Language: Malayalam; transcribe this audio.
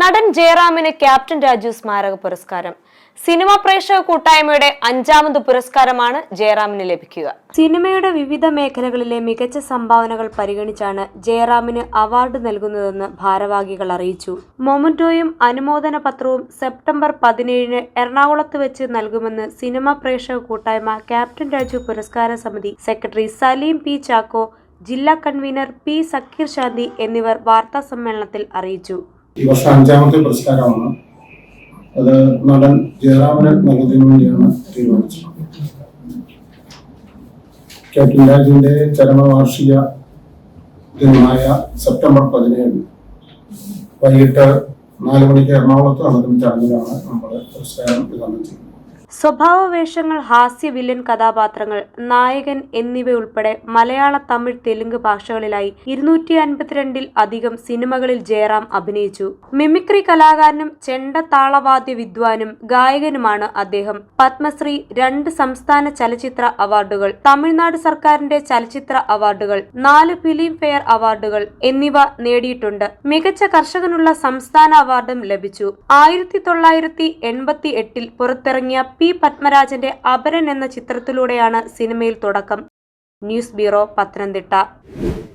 നടൻ ജയറാമിന് ക്യാപ്റ്റൻ രാജു സ്മാരക പുരസ്കാരം. സിനിമ പ്രേക്ഷക കൂട്ടായ്മയുടെ അഞ്ചാമത് പുരസ്കാരമാണ് ജയറാമിന് ലഭിക്കുക. സിനിമയുടെ വിവിധ മേഖലകളിലെ മികച്ച സംഭാവനകൾ പരിഗണിച്ചാണ് ജയറാമിന് അവാർഡ് നൽകുന്നതെന്ന് ഭാരവാഹികൾ അറിയിച്ചു. മൊമന്റോയും അനുമോദന പത്രവും സെപ്റ്റംബർ പതിനേഴിന് എറണാകുളത്ത് വെച്ച് നൽകുമെന്ന് സിനിമ പ്രേക്ഷക കൂട്ടായ്മ ക്യാപ്റ്റൻ രാജു പുരസ്കാര സമിതി സെക്രട്ടറി സലീം പി ചാക്കോ ജില്ലാ കൺവീനർ പി സക്കീർ ശാന്തി എന്നിവർ വാർത്താ സമ്മേളനത്തിൽ അറിയിച്ചു. ഈ വർഷം അഞ്ചാമത്തെ പുരസ്കാരമാണ്. അത് നടൻ ജയറാമന് നൽകുന്നതിന് വേണ്ടിയാണ് തീരുമാനിച്ചത്. ക്യാപ്റ്റൻ രാജിന്റെ ചരമവാർഷിക ദിനമായ സെപ്റ്റംബർ പതിനേഴ് വൈകിട്ട് നാല് മണിക്ക് എറണാകുളത്ത് നടക്കുന്ന ചടങ്ങിലാണ് നമ്മൾ പുരസ്കാരം വിതരണം ചെയ്യുന്നത്. സ്വഭാവ വേഷങ്ങൾ ഹാസ്യ വില്ലൻ കഥാപാത്രങ്ങൾ നായകൻ എന്നിവയുൾപ്പെടെ മലയാള തമിഴ് തെലുങ്ക് ഭാഷകളിലായി ഇരുന്നൂറ്റി അൻപത്തിരണ്ടിൽ അധികം സിനിമകളിൽ ജയറാം അഭിനയിച്ചു. മിമിക്രി കലാകാരനും ചെണ്ട താളവാദ്യ വിദ്വാനും ഗായകനുമാണ് അദ്ദേഹം. പത്മശ്രീ രണ്ട് സംസ്ഥാന ചലച്ചിത്ര അവാർഡുകൾ തമിഴ്നാട് സർക്കാരിന്റെ ചലച്ചിത്ര അവാർഡുകൾ നാല് ഫിലിം ഫെയർ അവാർഡുകൾ എന്നിവ നേടിയിട്ടുണ്ട്. മികച്ച കർഷകനുള്ള സംസ്ഥാന അവാർഡും ലഭിച്ചു. ആയിരത്തി തൊള്ളായിരത്തി എൺപത്തി എട്ടിൽ പുറത്തിറങ്ങിയ പി പത്മരാജന്റെ അപരൻ എന്ന ചിത്രത്തിലൂടെയാണ് സിനിമയിൽ തുടക്കം. News bureau Pathanamthitta.